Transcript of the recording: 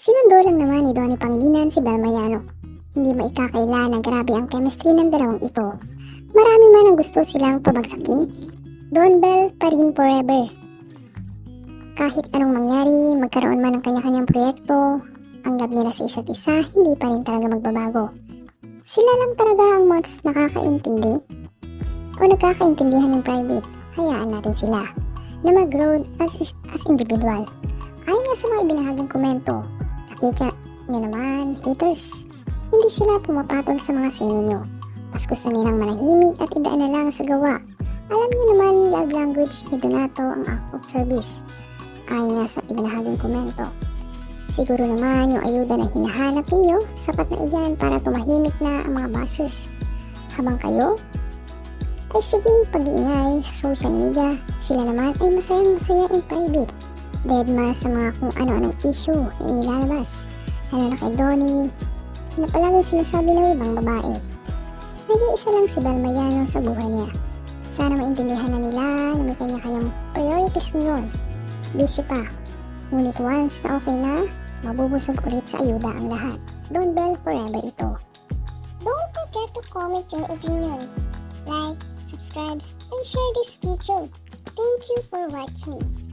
Sinundo lang naman ni Donnie Pangilinan si Bel Mariano. Hindi maikakaila na grabe ang chemistry ng dalawang ito. Marami man ang gusto silang pabagsakin. Don Bell pa rin forever. Kahit anong mangyari, magkaroon man ng kanya-kanyang proyekto, ang love nila sa isa't isa hindi pa rin talaga magbabago. Sila lang talaga ang mas nakakaintindi o nagkakaintindihan ng private. Hayaan natin sila na mag-grow as, as individual. Ayon nga sa mga ibinahagang komento, nakita nyo naman, haters, hindi sila pumapatol sa mga sine nyo. Mas gusto nilang manahimik at idaan na lang sa gawa. Alam niyo naman, love language ni Donato ang act of service. Ayon nga sa ibinahaging komento. Siguro naman yung ayuda na hinahanap ninyo, sapat na iyan para tumahimik na ang mga bashers. Habang kayo, ay siging pag-iingay sa social media, sila naman ay masayang masaya in private. Deadma sa mga kung ano-anong issue na inilalabas. Lalo na kay Donnie, na palaging sinasabi na may ibang babae. Nag-iisa lang si Balmayano sa buhay niya. Sana maintindihan na nila na may kanya-kanyang priorities ngayon. Busy pa. Ngunit once na okay na, mabubusog ulit sa ayuda ang lahat. Don't bell forever ito. Don't forget to comment your opinion. Like, subscribe, and share this video. Thank you for watching.